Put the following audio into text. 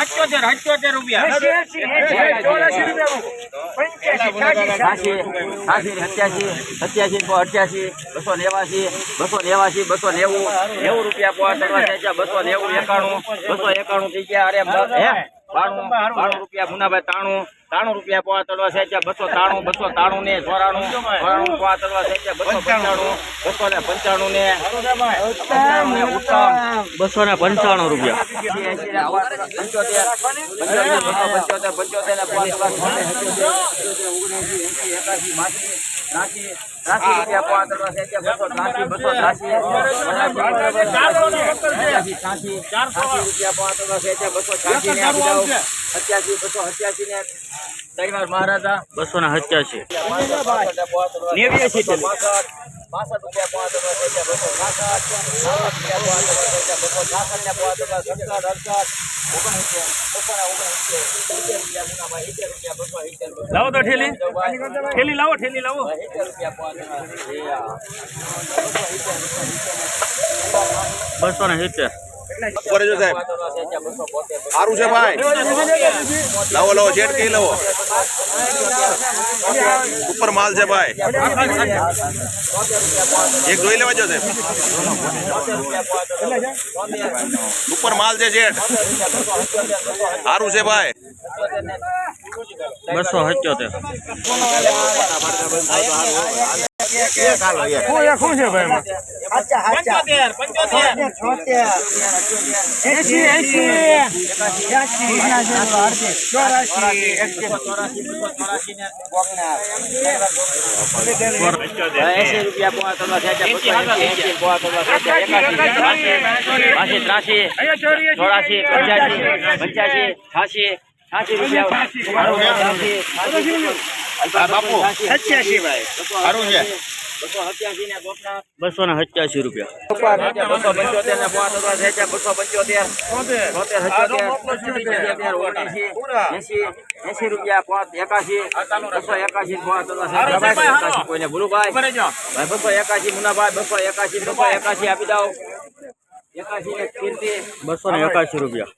અઠ્યોતેર અઠ્યોતેર રૂપિયા. છ્યાસી સત્યાસી સત્યાસી પો અઠ્યાસી બસો નેવાસી બસો નેવાસી બસો નેવું નેવું રૂપિયા પોવા બસો નેવું એકાણું બસો એકાણું થઈ ગયા. અરે હે? બાણું બાણું રૂપિયા મુનાભાઈ તાણું તાણું રૂપિયા પોવા તળવા છે ત્યાં બસો તાણું બસો તાણું ને ચોરાણું ચોરાણું પોવા તળવા છે ત્યાં બસો પંચાણું બસો ને પંચાણું ને બસો ને પંચાણું રૂપિયા. પંચોતેર પંચોતેર પંચોતેર ને પોવા તળવા બાસી ત્રાસી ત્રાસી રૂપિયા પોવા તળવા છે ત્યાં બસો ત્રાસી બસો ત્રાસી. ત્રાસી ત્રાસી ત્રાસી રૂપિયા પોવા છે ત્યાં બસો ત્રાસી ને આપી દઉં. સત્યાસી બસો સત્યાસી ને. તૈવાર મહારાજા બસો ને સત્યાસી. નેવ્યાસી બાસઠ રૂપિયા પોવા તળવા છે ત્યાં બસો છાસઠ રૂપિયા પોવા તળવા છે ત્યાં બસો છાસઠ ને પોવા સડસઠ અડસઠ. લાવો તો ઠેલી. ઠેલી લાવો ઠેલી લાવો. બસો ને સિત્તેર. ઉપર જો સાહેબ. સારું છે ભાઈ. લાવો લાવો જેટ કઈ લાવો. ઉપર માલ છે ભાઈ. એક જોઈ લેવા જો સાહેબ. ઉપર માલ છે જેટ સારું છે ભાઈ. બસો સત્યોતેર પંચોતેર પંચોતેર એસી એસી એસી છે ત્રાસી ચોરાસી પંચ્યાસી પંચ્યાસી છ્યાસી બસો ને સત્યાસી રૂપિયા. બસો પંચોતેર એંશી રૂપિયા પોવા એકાશી બસો એકાશી એકાશી કોઈને ભૂલુભાઈ ભાઈ. બસો એકાશી મુનાભાઈ બસો એકાશી બસો એકાશી આપી દઉં એકાશી ને કીર્તિ બસો ને એકાશી રૂપિયા.